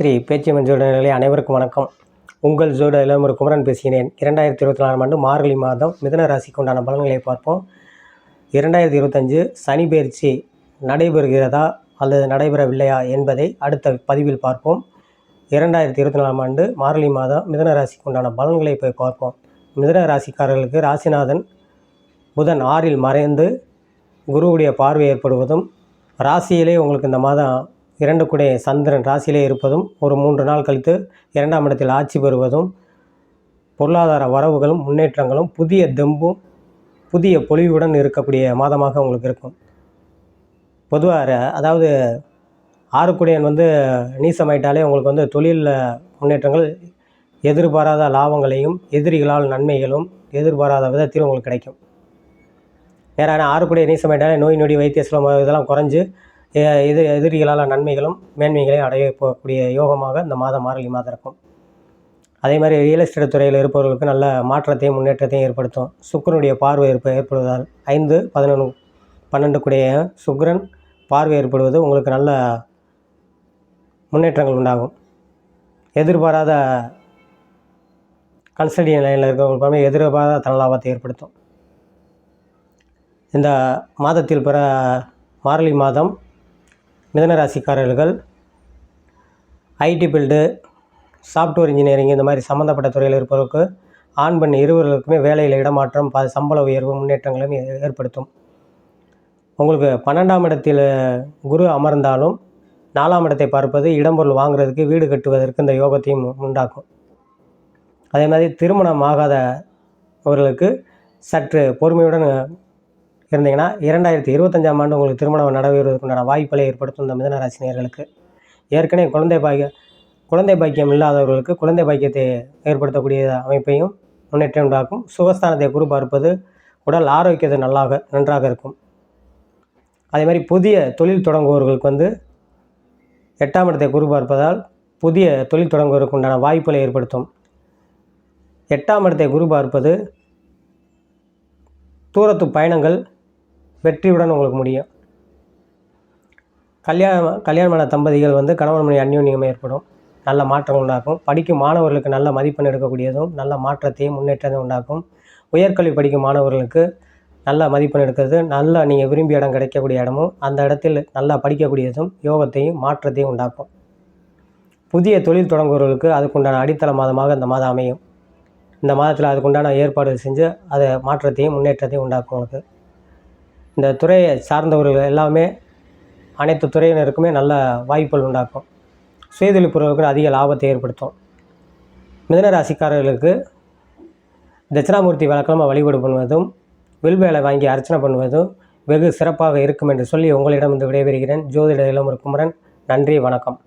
ஸ்ரீ பேச்சியம்மன் ஜோடநிலை அனைவருக்கும் வணக்கம். உங்கள் ஜோட இளமர் குமரன் பேசுகிறேன் இரண்டாயிரத்தி இருபத்தி நாலாம் ஆண்டு மார்கழி மாதம் மிதன ராசிக்கு உண்டான பலன்களை பார்ப்போம். இரண்டாயிரத்தி இருபத்தஞ்சு சனி பயிற்சி நடைபெறுகிறதா அல்லது நடைபெறவில்லையா என்பதை அடுத்த பதிவில் பார்ப்போம். இரண்டாயிரத்தி இருபத்தி நாலாம் ஆண்டு மார்கழி மாதம் மிதன ராசிக்கு உண்டான பலன்களை போய் பார்ப்போம். மிதன ராசிக்காரர்களுக்கு ராசிநாதன் புதன் ஆறில் மறைந்து குருவுடைய பார்வை ஏற்படுவதும் ராசியிலே உங்களுக்கு இந்த மாதம் இரண்டு குடைய சந்திரன் ராசியிலே இருப்பதும் ஒரு மூன்று நாள் கழித்து இரண்டாம் இடத்தில் ஆட்சி பெறுவதும் பொருளாதார வரவுகளும் முன்னேற்றங்களும் புதிய தெம்பும் புதிய பொலிவுடன் இருக்கக்கூடிய மாதமாக உங்களுக்கு இருக்கும். பொதுவாக அதாவது ஆறுக்குடையன் வந்து நீசமாயிட்டாலே உங்களுக்கு வந்து தொழிலில் முன்னேற்றங்கள் எதிர்பாராத லாபங்களையும் எதிரிகளால் நன்மைகளும் எதிர்பாராத விதத்தில் உங்களுக்கு கிடைக்கும். நேரான ஆறுக்குடைய நீசமாயிட்டாலே நோய் நொடி வைத்திய சில இதெல்லாம் குறைஞ்சு எதிர் எதிரிகளால் நன்மைகளும் மேன்மைகளையும் அடைய போகக்கூடிய யோகமாக இந்த மாதம் மார்கழி மாதம் இருக்கும். அதே மாதிரி ரியல் எஸ்டேட் துறையில் இருப்பவர்களுக்கு நல்ல மாற்றத்தையும் முன்னேற்றத்தையும் ஏற்படுத்தும். சுக்கரனுடைய பார்வை ஏற்ப ஏற்படுவதால் ஐந்து பதினொன்று பன்னெண்டு கூடிய சுக்ரன் பார்வை ஏற்படுவது உங்களுக்கு நல்ல முன்னேற்றங்கள் உண்டாகும். எதிர்பாராத கன்சல்டிங் லைனில் இருக்கிறவங்களுக்கு எதிர்பாராத தனலாபத்தை ஏற்படுத்தும். இந்த மாதத்தில் பிற மார்கழி மாதம் மிதன ராசிக்காரர்கள் ஐடி பில்டு சாஃப்ட்வேர் இன்ஜினியரிங் இந்த மாதிரி சம்மந்தப்பட்ட துறையில் இருப்பவருக்கு ஆண் பெண் இருவர்களுக்குமே வேலையில் இடமாற்றம் ப சம்பள உயர்வு முன்னேற்றங்களும் ஏ- ஏற்படுத்தும். உங்களுக்கு பன்னெண்டாம் இடத்தில் குரு அமர்ந்தாலும் நாலாம் இடத்தை பார்ப்பது இடம்பொருள் வாங்குறதுக்கு வீடு கட்டுவதற்கு இந்த யோகத்தையும் உண்டாக்கும். அதே மாதிரி திருமணம் ஆகாதவர்களுக்கு சற்று பொறுமையுடன் இருந்தீங்கன்னா இரண்டாயிரத்தி இருபத்தஞ்சாம் ஆண்டு உங்களுக்கு திருமணம் நடைபெறுவதற்குண்டான வாய்ப்புகளை ஏற்படுத்தும் இந்த மிதன ராசினியர்களுக்கு ஏற்கனவே குழந்தை பாக்கிய குழந்தை பாக்கியம் இல்லாதவர்களுக்கு குழந்தை பாக்கியத்தை ஏற்படுத்தக்கூடிய அமைப்பையும் முன்னேற்றம் உண்டாக்கும். சுகஸ்தானத்தை குரு பார்ப்பது உடல் ஆரோக்கியத்தை நல்லாக நன்றாக இருக்கும். அதே மாதிரி புதிய தொழில் தொடங்குபவர்களுக்கு வந்து எட்டாம் இடத்தை குரு பார்ப்பதால் புதிய தொழில் தொடங்குவதற்கு உண்டான வாய்ப்புகளை ஏற்படுத்தும். எட்டாம் இடத்தை குரு பார்ப்பது தூரத்து பயணங்கள் வெற்றியுடன் உங்களுக்கு முடியும். கல்யாணம் கல்யாணமான தம்பதிகள் வந்து கணவன் மணி அந்யோன்யம் ஏற்படும். நல்ல மாற்றம் உண்டாக்கும் படிக்கும் மாணவர்களுக்கு நல்ல மதிப்பெண் எடுக்கக்கூடியதும் நல்ல மாற்றத்தையும் முன்னேற்றத்தையும் உண்டாக்கும். உயர்கல்வி படிக்கும் மாணவர்களுக்கு நல்ல மதிப்பெண் எடுக்கிறது. நல்ல நீங்கள் விரும்பிய இடம் கிடைக்கக்கூடிய இடமும் அந்த இடத்தில் நல்லா படிக்கக்கூடியதும் யோகத்தையும் மாற்றத்தையும் உண்டாக்கும். புதிய தொழில் தொடங்குபவர்களுக்கு அதுக்குண்டான அடித்தள மாதமாக இந்த மாதம் அமையும். இந்த மாதத்தில் அதுக்குண்டான ஏற்பாடுகள் செஞ்சு அதை மாற்றத்தையும் முன்னேற்றத்தையும் உண்டாக்கும் உங்களுக்கு. இந்த துறையை சார்ந்தவர்கள் எல்லாமே அனைத்து துறையினருக்குமே நல்ல வாய்ப்புகள் உண்டாக்கும். சுயதொழில் அதிக லாபத்தை ஏற்படுத்தும். மிதன ராசிக்காரர்களுக்கு தட்சிணாமூர்த்தி வழக்கமாக வழிபாடு பண்ணுவதும் வில்வேலை வாங்கி அர்ச்சனை பண்ணுவதும் வெகு சிறப்பாக இருக்கும் என்று சொல்லி உங்களிடம் வந்து விடைபெறுகிறேன். ஜோதிட இளமுரு குமரன். நன்றி வணக்கம்.